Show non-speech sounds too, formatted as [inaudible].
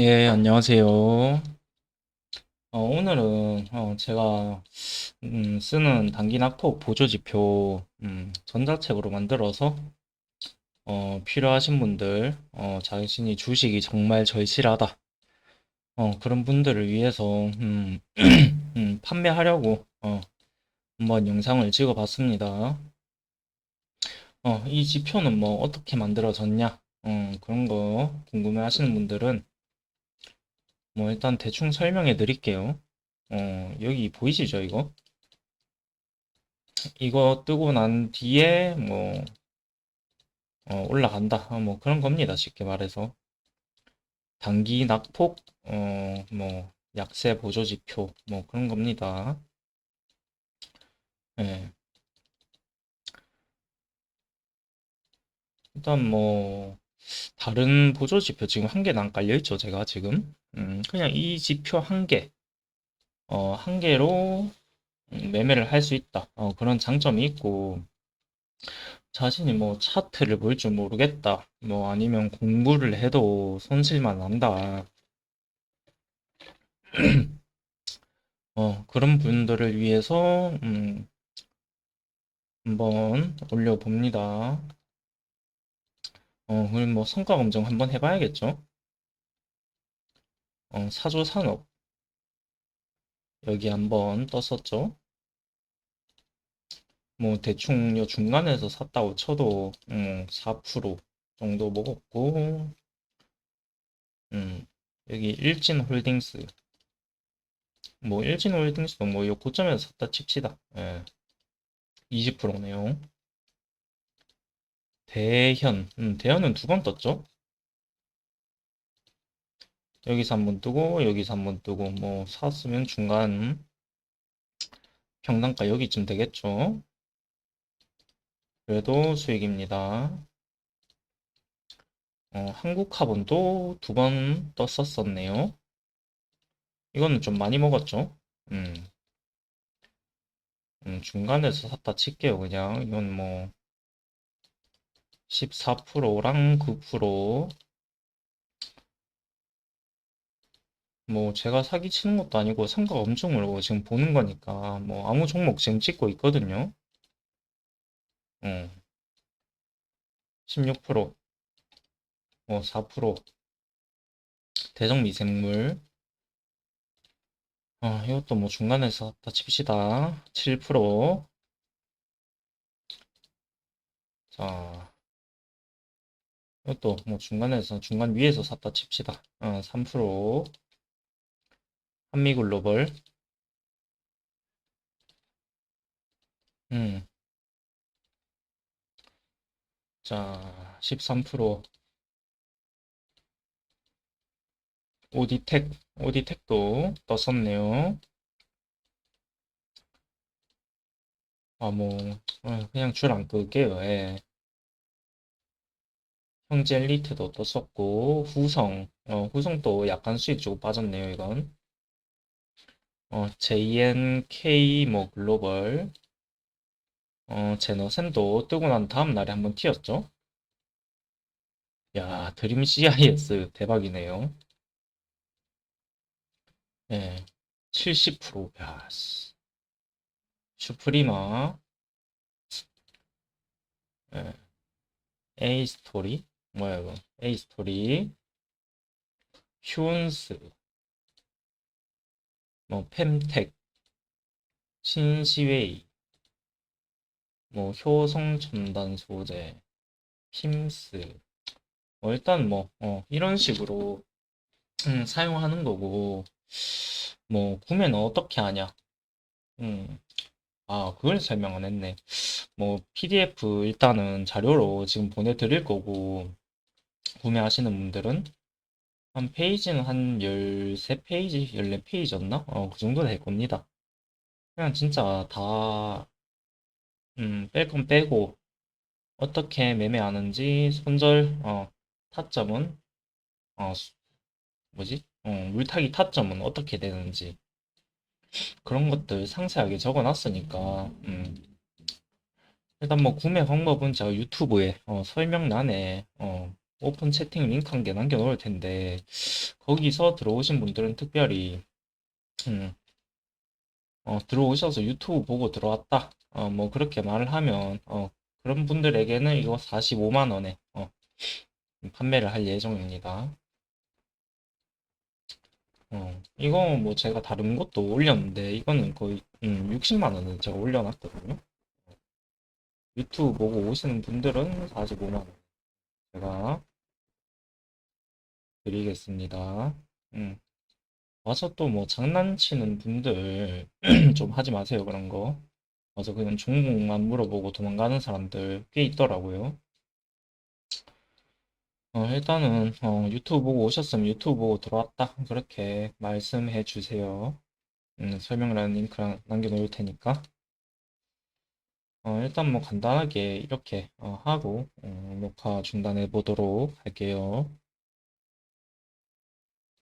예, 안녕하세요. 어, 오늘은 어, 제가 음, 쓰는 단기 낙폭 보조 지표 음, 전자책으로 만들어서 어, 필요하신 분들, 어, 자신이 주식이 정말 절실하다. 어, 그런 분들을 위해서 음, [clears throat] 음, 판매하려고 어, 한번 영상을 찍어봤습니다. 어, 이 지표는 뭐 어떻게 만들어졌냐? 어, 그런 거 궁금해 하시는 분들은 뭐 일단 대충 설명해 드릴게요. 어, 여기 보이시죠, 이거? 이거 뜨고 난 뒤에 뭐 어, 올라간다. 어, 뭐 그런 겁니다. 쉽게 말해서. 단기 낙폭 어, 뭐 약세 보조 지표 뭐 그런 겁니다. 예. 일단 뭐 다른 보조 지표 지금 한 개는 안 깔려 있죠, 제가 지금. 음, 그냥 이 지표 한 개, 어, 한 개로 음, 매매를 할 수 있다. 어, 그런 장점이 있고, 자신이 뭐 차트를 볼 줄 모르겠다. 뭐 아니면 공부를 해도 손실만 난다. [clears throat] 어, 그런 분들을 위해서, 음, 한번 올려봅니다. 어, 그럼 뭐 성과 검증 한번 해봐야겠죠? 어, 사조 산업. 여기 한번 떴었죠? 뭐 대충 요 중간에서 샀다고 쳐도 음, 4% 정도 먹었고 음, 여기 일진 홀딩스 뭐 일진 홀딩스도 뭐요 고점에서 샀다 칩시다 예, 20%네요 대현 음, 대현은 두 번 떴죠 여기서 한 번 뜨고 여기서 한 번 뜨고 뭐 샀으면 중간 평단가 여기쯤 되겠죠 그래도 수익입니다 어, 한국화본도 두 번 떴었었네요. 이거는 좀 많이 먹었죠? 음, 음, 중간에서 샀다 칠게요, 그냥. 이건 뭐, 14%랑 9%. 뭐, 제가 사기 치는 것도 아니고, 성과 엄청으로 지금 보는 거니까, 뭐, 아무 종목 지금 찍고 있거든요. 음, 16%, 뭐, 4%. 대성미생물. 어, 이것도 뭐 중간에서 다 칩시다. 7%. 자, 이것도 뭐 중간에서, 중간 위에서 샀다 칩시다. 어, 3%. 한미 글로벌. 음, 자, 13%. 오디텍, 오디텍도 떴었네요. 아, 뭐, 어, 그냥 줄 안 끌게요. 예. 형젤리트도 떴었고, 후성, 어, 후성도 약간 수익 주고 빠졌네요, 이건. 어, JNK 뭐 글로벌, 어, 제너센도 뜨고 난 다음 날에 한번 튀었죠. 야, 드림 CIS [laughs] 대박이네요. 예, 70%. 야, 씨. 슈프리마, 예, A스토리, 뭐야 이거, A스토리, 휴온스, 뭐 펜텍, 신시웨이, 뭐 효성 첨단 소재, 힘스, 뭐 일단 뭐 어, 이런 식으로 음, 사용하는 거고. 뭐 구매는 어떻게 하냐? 음, 아 그걸 설명 안 했네. 뭐 PDF 일단은 자료로 지금 보내드릴 거고 구매하시는 분들은 한 페이지는 한 13페이지, 14페이지였나? 어, 그 정도 될 겁니다. 그냥 진짜 다 음, 뺄 건 빼고 어떻게 매매하는지 손절 어, 타점은 어, 수- 뭐지? 어, 물타기 타점은 어떻게 되는지 그런 것들 상세하게 적어 놨으니까 음, 일단 뭐 구매 방법은 제가 유튜브에 어, 설명란에 어, 오픈 채팅 링크 한 개 남겨놓을 텐데 거기서 들어오신 분들은 특별히 음, 어, 들어오셔서 유튜브 보고 들어왔다. 어, 뭐 그렇게 말을 하면 어, 그런 분들에게는 이거 45만 원에 어, 판매를 할 예정입니다. 어, 이거 뭐 제가 다른 것도 올렸는데 이거는 거의 음, 60만 원을 제가 올려놨거든요. 유튜브 보고 오시는 분들은 45만 원 제가 드리겠습니다. 음. 와서 또 뭐 장난치는 분들 [clears throat] 좀 하지 마세요 그런 거. 와서 그냥 종목만 물어보고 도망가는 사람들 꽤 있더라고요. 어, 일단은 어, 유튜브 보고 오셨으면 유튜브 보고 들어왔다 그렇게 말씀해 주세요. 음, 설명란 링크 남겨놓을 테니까. 어, 일단 뭐 간단하게 이렇게 어, 하고 어, 녹화 중단해 보도록 할게요.